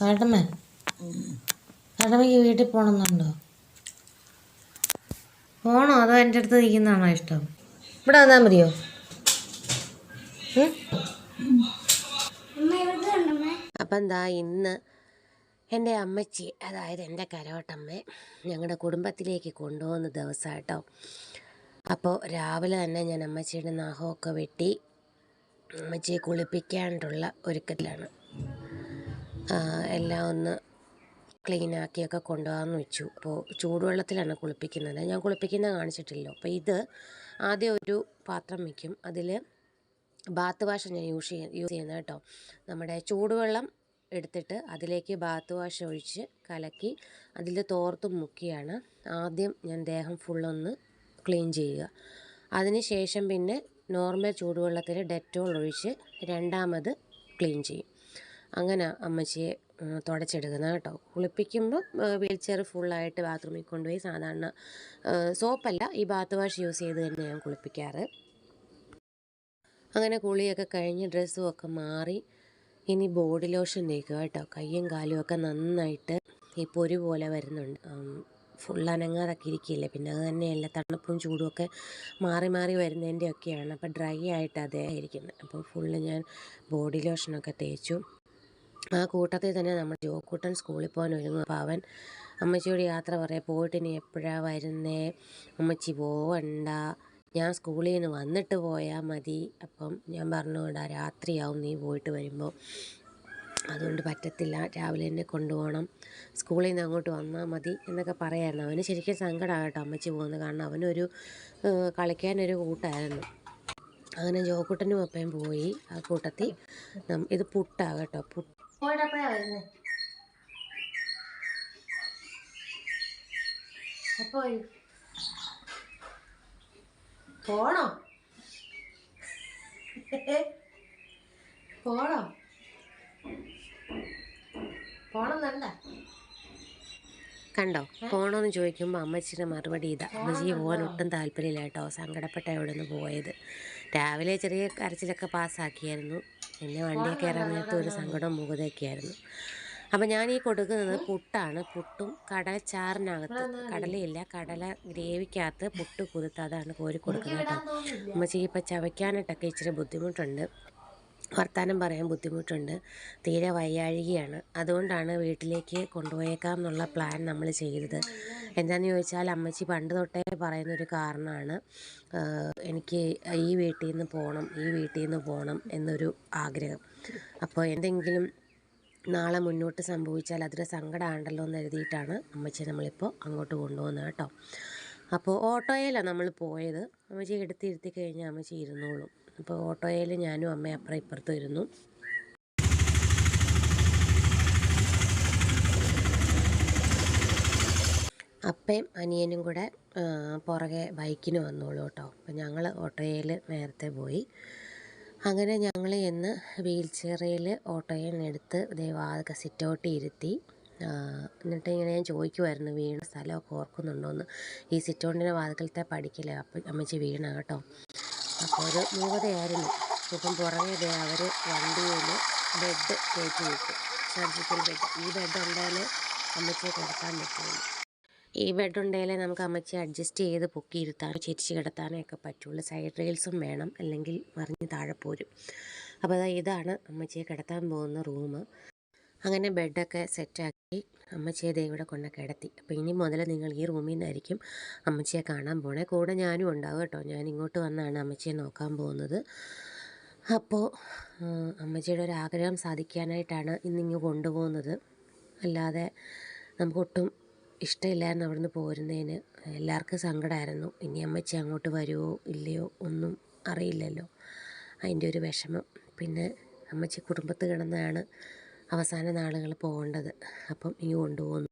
കാട്ടമ്മ ഈ വീട്ടിൽ പോകണമെന്നുണ്ടോ പോണോ? അതോ എന്റെ അടുത്ത് നിൽക്കുന്നതാണോ ഇഷ്ടം? ഇവിടെ വന്നാൽ മതിയോ? അപ്പം എന്താ ഇന്ന് എന്റെ അമ്മച്ചി അതായത് എന്റെ കരോട്ടമ്മ ഞങ്ങളുടെ കുടുംബത്തിലേക്ക് കൊണ്ടുപോകുന്ന ദിവസം കേട്ടോ അപ്പോൾ രാവിലെ തന്നെ ഞാൻ അമ്മച്ചിയുടെ നാഹമൊക്കെ വെട്ടി അമ്മച്ചിയെ കുളിപ്പിക്കാനുള്ള ഒരുക്കത്തിലാണ്. എല്ലാം ഒന്ന് ക്ലീനാക്കിയൊക്കെ കൊണ്ടുപോകാമെന്ന് വെച്ചു. അപ്പോൾ ചൂടുവെള്ളത്തിലാണ് കുളിപ്പിക്കുന്നത്. ഞാൻ കുളിപ്പിക്കുന്നത് കാണിച്ചിട്ടില്ലല്ലോ അപ്പോൾ ഇത് ആദ്യം ഒരു പാത്രം വയ്ക്കും അതിൽ ബാത്ത് വാഷ് ഞാൻ യൂസ് ചെയ്യ യൂസ് ചെയ്യുന്നത് കേട്ടോ. നമ്മുടെ ചൂടുവെള്ളം എടുത്തിട്ട് അതിലേക്ക് ബാത്ത് വാഷ് ഒഴിച്ച് കലക്കി അതിൽ തോർത്ത് മുക്കിയാണ് ആദ്യം ഞാൻ ദേഹം ഫുള്ളൊന്ന് ക്ലീൻ ചെയ്യുക. അതിന് ശേഷം പിന്നെ നോർമൽ ചൂടുവെള്ളത്തിൽ ഡെറ്റോൾ ഒഴിച്ച് രണ്ടാമത് ക്ലീൻ ചെയ്യും. അങ്ങനെ അമ്മച്ചിയെ തുടച്ചെടുക്കുന്നത് കേട്ടോ. കുളിപ്പിക്കുമ്പോൾ വീൽ ചെയർ ഫുള്ളായിട്ട് ബാത്റൂമിൽ കൊണ്ടുപോയി സാധാരണ സോപ്പല്ല ഈ ബാത്ത് വാഷ് യൂസ് ചെയ്ത് തന്നെ ഞാൻ കുളിപ്പിക്കാറ്. അങ്ങനെ കുളിയൊക്കെ കഴിഞ്ഞ് ഡ്രസ്സും ഒക്കെ മാറി ഇനി ബോഡി ലോഷൻ തേക്കുക കേട്ടോ. കയ്യും കാലും ഒക്കെ നന്നായിട്ട് ഈ പൊരി പോലെ വരുന്നുണ്ട്. ഫുൾ അനങ്ങാതൊക്കെ ഇരിക്കില്ലേ പിന്നെ അത് തന്നെയല്ല തണുപ്പും ചൂടും ഒക്കെ മാറി മാറി വരുന്നതിന്റെ ഒക്കെയാണ് അപ്പോൾ ഡ്രൈ ആയിട്ട് അതേ ഇരിക്കുന്നത് അപ്പോൾ ഫുള്ള് ഞാൻ ബോഡി ലോഷനൊക്കെ തേച്ചു. ആ കൂട്ടത്തിൽ തന്നെ നമ്മൾ ജോക്കൂട്ടൻ സ്കൂളിൽ പോകാൻ ഒരുങ്ങും. അപ്പോൾ അവൻ അമ്മച്ചിയോട് യാത്ര പറയാം പോയിട്ട് ഇനി എപ്പോഴാണ് വരുന്നേ? അമ്മച്ചി പോവണ്ട ഞാൻ സ്കൂളിൽ നിന്ന് വന്നിട്ട് പോയാൽ മതി. അപ്പം ഞാൻ പറഞ്ഞുകൊണ്ടാ രാത്രിയാവും നീ പോയിട്ട് വരുമ്പോൾ അതുകൊണ്ട് പറ്റത്തില്ല രാവിലെ തന്നെ കൊണ്ടുപോകണം. സ്കൂളിൽ നിന്ന് അങ്ങോട്ട് വന്നാൽ മതി എന്നൊക്കെ പറയായിരുന്നു. അവന് ശരിക്കും സങ്കടമാണ് കേട്ടോ അമ്മച്ചി പോകുന്നത്. കാരണം അവനൊരു കളിക്കാനൊരു കൂട്ടായിരുന്നു. അങ്ങനെ ജോക്കുട്ടനും അപ്പയും പോയി ആ കൂട്ടത്തിൽ. ഇത് പുട്ടാ കേട്ടോ പുട്ട്. പോയിട്ടപ്പോഴാണ് വരുന്നത് എപ്പോ വരും? പോണോ? പോണോ? കണ്ടോ? പോണോന്ന് ചോദിക്കുമ്പോൾ അമ്മച്ചിയുടെ മറുപടി ഇതാ. അമ്മച്ചിക്ക് പോകാൻ ഒട്ടും താല്പര്യമില്ല കേട്ടോ. സങ്കടപ്പെട്ട എവിടെ നിന്ന് പോയത്. രാവിലെ ചെറിയ കരച്ചിലൊക്കെ പാസ്സാക്കിയായിരുന്നു. പിന്നെ വണ്ടിയിൽ കയറാൻ നേരത്തെ ഒരു സങ്കടം മുഖതൊക്കെയായിരുന്നു അപ്പം ഞാൻ ഈ കൊടുക്കുന്നത് പുട്ടാണ്. പുട്ടും കടല കടലച്ചാറിനകത്ത് കടലയില്ല കടല ഗ്രേവിക്കകത്ത് പുട്ട് കുതിർത്ത് അതാണ് കോരി കൊടുക്കുന്നത് കേട്ടോ. അമ്മച്ചി ഇപ്പം ചവയ്ക്കാനായിട്ടൊക്കെ ഇച്ചിരി ബുദ്ധിമുട്ടുണ്ട്. വർത്താനം പറയാൻ ബുദ്ധിമുട്ടുണ്ട്. തീരെ വയ്യാഴികയാണ്. അതുകൊണ്ടാണ് വീട്ടിലേക്ക് കൊണ്ടുപോയേക്കാം എന്നുള്ള പ്ലാൻ നമ്മൾ ചെയ്തത്. എന്താണെന്ന് ചോദിച്ചാൽ അമ്മച്ചി പണ്ട് തൊട്ടേ പറയുന്നൊരു കാരണമാണ് എനിക്ക് ഈ വീട്ടിൽ നിന്ന് പോകണം ഈ വീട്ടിൽ നിന്ന് പോകണം എന്നൊരു ആഗ്രഹം. അപ്പോൾ എന്തെങ്കിലും നാളെ മുന്നോട്ട് സംഭവിച്ചാൽ അതൊരു സങ്കടമാണല്ലോ എന്ന് എഴുതിയിട്ടാണ് അമ്മച്ചി നമ്മളിപ്പോൾ അങ്ങോട്ട് കൊണ്ടുപോകുന്നത് കേട്ടോ. അപ്പോൾ ഓട്ടോയിലാണ് നമ്മൾ പോയത്. അമ്മച്ചി എടുത്തിരുത്തി കഴിഞ്ഞാൽ അമ്മച്ചി ഇരുന്നോളും. അപ്പോൾ ഓട്ടോയിൽ ഞാനും അമ്മയും അപ്പുറം ഇപ്പുറത്ത് ഇരുന്നു. അപ്പയും അനിയനും കൂടെ പുറകെ ബൈക്കിന് വന്നോളൂ കേട്ടോ. അപ്പം ഞങ്ങൾ ഓട്ടോയിൽ നേരത്തെ പോയി. അങ്ങനെ ഞങ്ങൾ ഇന്ന് വീൽ ചെയറിൽ ഓട്ടോയിൽ എടുത്ത് സിറ്റ് സിറ്റൗട്ടിൽ ഇരുത്തി. എന്നിട്ട് ഇങ്ങനെ ഞാൻ ചോദിക്കുമായിരുന്നു വീണ സ്ഥലമൊക്കെ ഓർക്കുന്നുണ്ടോയെന്ന് ഈ സിറ്റൗണ്ടിന്റെ വാതിക്കലത്തെ പഠിക്കില്ല അപ്പം അമ്മച്ചി വീണ കേട്ടോ. അപ്പോൾ ഒരു മൂവതയായിരുന്നു ഇപ്പം പുറകെ ദേ അവർ വണ്ടിയിൽ ബെഡ് കയറ്റി വിട്ടു സർജിക്കൽ ബെഡ്. ഈ ബെഡ് ഉണ്ടെങ്കിൽ അമ്മച്ചിയെ കിടത്താൻ പറ്റുള്ളൂ. ഈ ബെഡ് ഉണ്ടെങ്കിലേ നമുക്ക് അമ്മച്ചി അഡ്ജസ്റ്റ് ചെയ്ത് പൊക്കിയിരുത്താൻ ചിരിച്ച് കിടത്താനേ ഒക്കെ പറ്റുള്ളൂ. സൈഡ് റെയിൽസും വേണം. അല്ലെങ്കിൽ മറിഞ്ഞ് താഴെ പോരും. അപ്പോൾ ഇതാണ് അമ്മച്ചിയെ കിടത്താൻ പോകുന്ന റൂം അങ്ങനെ ബെഡൊക്കെ സെറ്റാക്കി അമ്മച്ചിയെ ദേ ഇവിടെ കൊണ്ട് കിടത്തി. അപ്പോൾ ഇനി മുതൽ നിങ്ങൾ ഈ റൂമിൽ നിന്നായിരിക്കും അമ്മച്ചിയെ കാണാൻ പോണേ. കൂടെ ഞാനും ഉണ്ടാവും കേട്ടോ. ഞാൻ ഇങ്ങോട്ട് വന്നാണ് അമ്മച്ചിയെ നോക്കാൻ പോകുന്നത്. അപ്പോൾ അമ്മച്ചിയുടെ ഒരു ആഗ്രഹം സാധിക്കാനായിട്ടാണ് ഇന്നിങ്ങ് കൊണ്ടുപോകുന്നത്. അല്ലാതെ നമുക്കൊട്ടും ഇഷ്ടമില്ലായിരുന്നു അവിടുന്ന് പോരുന്നതിന്. എല്ലാവർക്കും സങ്കടമായിരുന്നു. ഇനി അമ്മച്ചി അങ്ങോട്ട് വരുമോ ഇല്ലയോ ഒന്നും അറിയില്ലല്ലോ. അതിന്റെ ഒരു വിഷമം. പിന്നെ അമ്മച്ചി കുടുംബത്ത് കിടന്നാണ് അവസാന നാളുകൾ പോകേണ്ടത്. അപ്പം ഇനി കൊണ്ടുപോകുന്നു.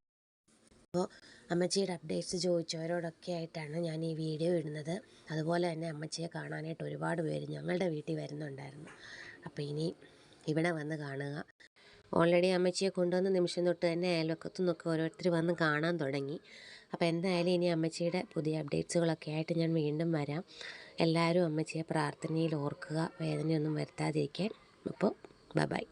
അപ്പോൾ അമ്മച്ചിയുടെ അപ്ഡേറ്റ്സ് ചോദിച്ചവരോടൊക്കെ ആയിട്ടാണ് ഞാൻ ഈ വീഡിയോ ഇടുന്നത്. അതുപോലെ തന്നെ അമ്മച്ചിയെ കാണാനായിട്ട് ഒരുപാട് പേര് ഞങ്ങളുടെ വീട്ടിൽ വരുന്നുണ്ടായിരുന്നു. അപ്പോൾ ഇനി ഇവിടെ വന്ന് കാണുക. ഓൾറെഡി അമ്മച്ചിയെ കൊണ്ടുവന്ന നിമിഷം തൊട്ട് തന്നെ അയൽവക്കത്തു നിന്നൊക്കെ ഓരോരുത്തർ വന്ന് കാണാൻ തുടങ്ങി. അപ്പോൾ എന്തായാലും ഇനി അമ്മച്ചിയുടെ പുതിയ അപ്ഡേറ്റ്സുകളൊക്കെ ആയിട്ട് ഞാൻ വീണ്ടും വരാം. എല്ലാവരും അമ്മച്ചിയെ പ്രാർത്ഥനയിൽ ഓർക്കുക. വേദനയൊന്നും വരുത്താതിരിക്കാൻ. അപ്പോൾ ബൈ